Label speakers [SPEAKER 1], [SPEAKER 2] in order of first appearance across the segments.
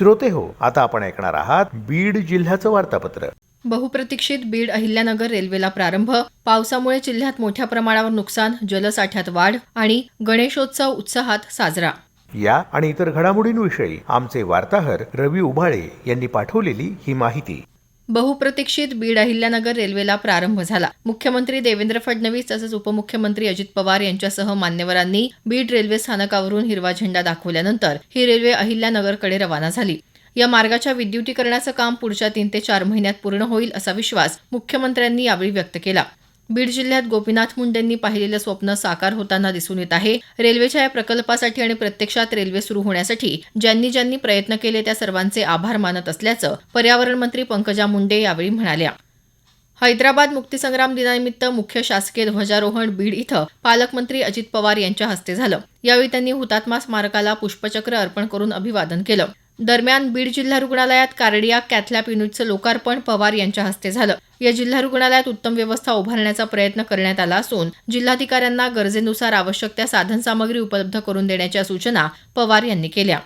[SPEAKER 1] श्रोते हो आता आपण ऐकणार आहात बीड जिल्ह्याचं वार्तापत्र.
[SPEAKER 2] बहुप्रतीक्षित बीड अहिल्यानगर रेल्वेला प्रारंभ. पावसामुळे जिल्ह्यात मोठ्या प्रमाणावर नुकसान जलसाठ्यात वाढ आणि गणेशोत्सव उत्साहात साजरा.
[SPEAKER 1] या आणि इतर घडामोडींविषयी आमचे वार्ताहर रवी उभाळे यांनी पाठवलेली ही माहिती.
[SPEAKER 2] बहुप्रतीक्षित बीड अहिल्यानगर रेल्वेला प्रारंभ झाला. मुख्यमंत्री देवेंद्र फडणवीस तसंच उपमुख्यमंत्री अजित पवार यांच्यासह मान्यवरांनी बीड रेल्वे स्थानकावरून हिरवा झेंडा दाखवल्यानंतर ही रेल्वे अहिल्यानगरकडे रवाना झाली. या मार्गाच्या विद्युतीकरणाचं काम पुढच्या तीन ते चार महिन्यात पूर्ण होईल असा विश्वास मुख्यमंत्र्यांनी यावेळी व्यक्त केला. बीड जिल्ह्यात गोपीनाथ मुंडेंनी पाहिलेलं स्वप्न साकार होताना दिसून येत आहे. रेल्वेच्या या प्रकल्पासाठी आणि प्रत्यक्षात रेल्वे सुरू होण्यासाठी ज्यांनी ज्यांनी प्रयत्न केले त्या सर्वांचे आभार मानत असल्याचं पर्यावरण मंत्री पंकजा मुंडे यावेळी म्हणाल्या. हैदराबाद मुक्तीसंग्राम दिनानिमित्त मुख्य शासकीय ध्वजारोहण बीड इथं पालकमंत्री अजित पवार यांच्या हस्ते झालं. यावेळी त्यांनी हुतात्मा स्मारकाला पुष्पचक्र अर्पण करून अभिवादन केलं. दरम्यान बीड जिल्हा रुग्णालयात कार्डियाक कॅथलॅब युनिटचं लोकार्पण पवार यांच्या हस्ते झालं. या जिल्हा रुग्णालयात उत्तम व्यवस्था उभारण्याचा प्रयत्न करण्यात आला असून जिल्हाधिकाऱ्यांना गरजेनुसार आवश्यक त्या साधनसामग्री उपलब्ध करून देण्याच्या सूचना पवार यांनी केल्या.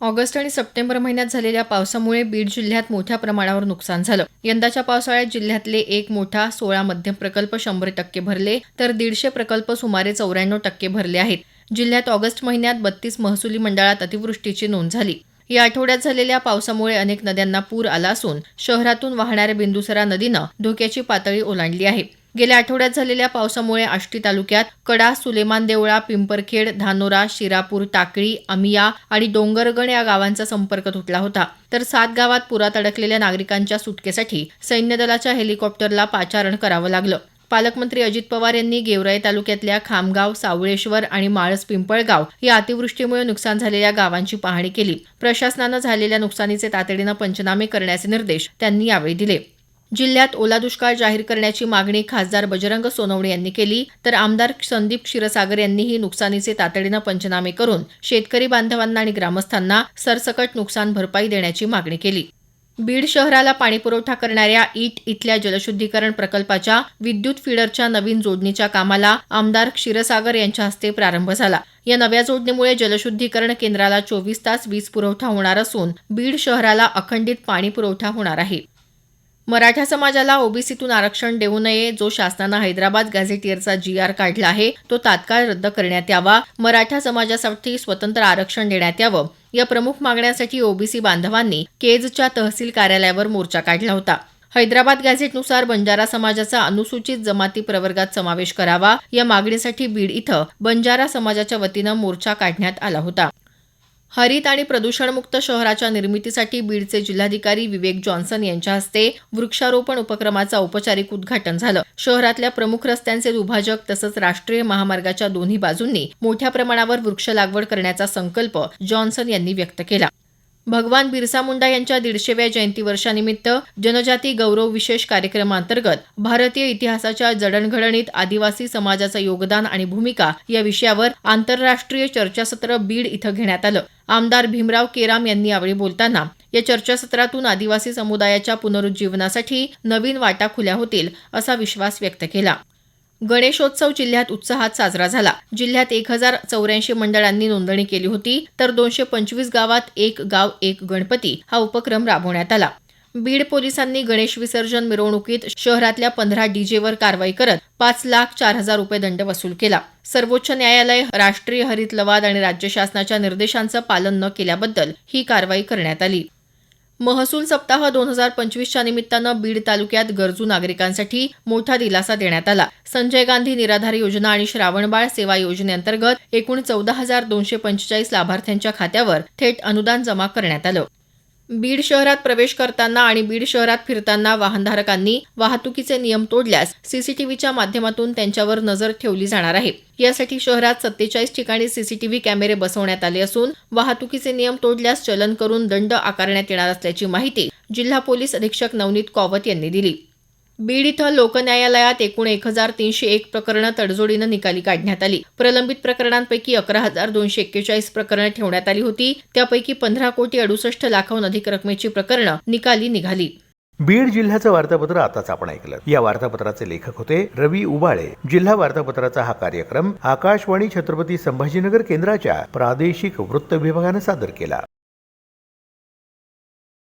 [SPEAKER 2] ऑगस्ट आणि सप्टेंबर महिन्यात झालेल्या पावसामुळे बीड जिल्ह्यात मोठ्या प्रमाणावर नुकसान झालं. यंदाच्या पावसाळ्यात जिल्ह्यातले एक मोठा सोळा मध्यम प्रकल्प शंभर टक्के भरले तर दीडशे प्रकल्प सुमारे चौऱ्याण्णव टक्के भरले आहेत. जिल्ह्यात ऑगस्ट महिन्यात बत्तीस महसुली मंडळात अतिवृष्टीची नोंद झाली. या आठवड्यात झालेल्या पावसामुळे अनेक नद्यांना पूर आला असून शहरातून वाहणाऱ्या बिंदुसरा नदीनं धोक्याची पातळी ओलांडली आहे. गेल्या आठवड्यात झालेल्या पावसामुळे आष्टी तालुक्यात कडा सुलेमान देवळा पिंपरखेड धानोरा शिरापूर टाकळी अमिया आणि डोंगरगण या गावांचा संपर्क तुटला होता. तर सात गावात पुरात अडकलेल्या नागरिकांच्या सुटकेसाठी सैन्य दलाच्या हेलिकॉप्टरला पाचारण करावं लागलं. पालकमंत्री अजित पवार यांनी गेवराई तालुक्यातल्या खामगाव सावळेश्वर आणि माळस पिंपळगाव या अतिवृष्टीमुळे नुकसान झालेल्या गावांची पाहणी केली. प्रशासनानं झालेल्या नुकसानीचे तातडीनं पंचनामे करण्याचे निर्देश त्यांनी यावेळी दिले. जिल्ह्यात ओला दुष्काळ जाहीर करण्याची मागणी खासदार बजरंग सोनवणे यांनी केली तर आमदार संदीप क्षीरसागर यांनीही नुकसानीचे तातडीनं पंचनामे करून शेतकरी बांधवांना आणि ग्रामस्थांना सरसकट नुकसान भरपाई देण्याची मागणी केली. बीड शहराला पाणीपुरवठा करणाऱ्या ईट इथल्या जलशुद्धीकरण प्रकल्पाच्या विद्युत फिडरच्या नवीन जोडणीच्या कामाला आमदार क्षीरसागर यांच्या हस्ते प्रारंभ झाला. या नव्या जोडणीमुळे जलशुद्धीकरण केंद्राला चोवीस तास वीज पुरवठा होणार असून बीड शहराला अखंडित पाणी पुरवठा होणार आहे. मराठा समाजाला ओबीसीतून आरक्षण देऊ नये जो शासनानं हैदराबाद गॅझेटियरचा जी आर काढला आहे तो तात्काळ रद्द करण्यात यावा. मराठा समाजासाठी स्वतंत्र आरक्षण देण्यात यावं. या प्रमुख मागण्यांसाठी ओबीसी बांधवांनी केजच्या तहसील कार्यालयावर मोर्चा काढला होता. हैदराबाद गॅझेटनुसार बंजारा समाजाचा अनुसूचित जमाती प्रवर्गात समावेश करावा या मागणीसाठी बीड इथं बंजारा समाजाच्या वतीनं मोर्चा काढण्यात आला होता. हरित आणि प्रदूषणमुक्त शहराच्या निर्मितीसाठी बीडचे जिल्हाधिकारी विवेक जॉन्सन यांच्या हस्ते वृक्षारोपण उपक्रमाचं औपचारिक उद्घाटन झालं. शहरातल्या प्रमुख रस्त्यांचे दुभाजक तसंच राष्ट्रीय महामार्गाच्या दोन्ही बाजूंनी मोठ्या प्रमाणावर वृक्ष लागवड करण्याचा संकल्प जॉन्सन यांनी व्यक्त केला. भगवान बिरसा मुंडा यांच्या दीडशेव्या जयंती वर्षानिमित्त जनजाती गौरव विशेष कार्यक्रमांतर्गत भारतीय इतिहासाच्या जडणघडणीत आदिवासी समाजाचं योगदान आणि भूमिका या विषयावर आंतरराष्ट्रीय चर्चासत्र बीड इथं घेण्यात आलं. आमदार भीमराव केराम यांनी यावेळी बोलताना या चर्चासत्रातून आदिवासी समुदायाच्या पुनरुज्जीवनासाठी नवीन वाटा खुल्या होतील असा विश्वास व्यक्त केला. गणेशोत्सव जिल्ह्यात उत्साहात साजरा झाला. जिल्ह्यात एक हजार चौऱ्याऐंशी मंडळांनी नोंदणी केली होती तर दोनशे पंचवीस गावात एक गाव एक गणपती हा उपक्रम राबवण्यात आला. बीड पोलिसांनी गणेश विसर्जन मिरवणुकीत शहरातल्या पंधरा डीजेवर कारवाई करत पाच लाख चार हजार रुपये दंड वसूल केला. सर्वोच्च न्यायालय राष्ट्रीय हरित लवाद आणि राज्य शासनाच्या निर्देशांचं पालन न केल्याबद्दल ही कारवाई करण्यात आली. महसूल सप्ताह दोन हजार पंचवीसच्या निमित्तानं बीड तालुक्यात गरजू नागरिकांसाठी मोठा दिलासा देण्यात आला. संजय गांधी निराधार योजना आणि श्रावणबाळ सेवा योजनेअंतर्गत एकूण चौदा हजार दोनशे पंचेचाळीस लाभार्थ्यांच्या खात्यावर थेट अनुदान जमा करण्यात आलं. बीड शहरात प्रवेश करताना आणि बीड शहरात फिरताना वाहनधारकांनी वाहतुकीचे नियम तोडल्यास सीसीटीव्हीच्या माध्यमातून त्यांच्यावर नजर ठेवली जाणार आहे. यासाठी शहरात सत्तेचाळीस ठिकाणी सीसीटीव्ही कॅमेरे बसवण्यात आले असून वाहतुकीचे नियम तोडल्यास चलन करून दंड आकारण्यात येणार असल्याची माहिती जिल्हा पोलीस अधीक्षक नवनीत कॉवत यांनी दिली. बीड इथं लोकन्यायालयात एकूण एक हजार तीनशे एक प्रकरणं तडजोडीनं निकाली काढण्यात आली. प्रलंबित प्रकरणांपैकी अकरा हजार दोनशे एक्केचाळीस प्रकरणं ठेवण्यात आली होती. त्यापैकी पंधरा कोटी अडुसष्ट लाखाहून अधिक रकमेची प्रकरणं निकाली निघाली.
[SPEAKER 1] बीड जिल्ह्याचं वार्तापत्र आताच आपण ऐकलं. या वार्तापत्राचे लेखक होते रवी उबाळे. जिल्हा वार्तापत्राचा हा कार्यक्रम आकाशवाणी छत्रपती संभाजीनगर केंद्राच्या प्रादेशिक वृत्त विभागानं सादर केला.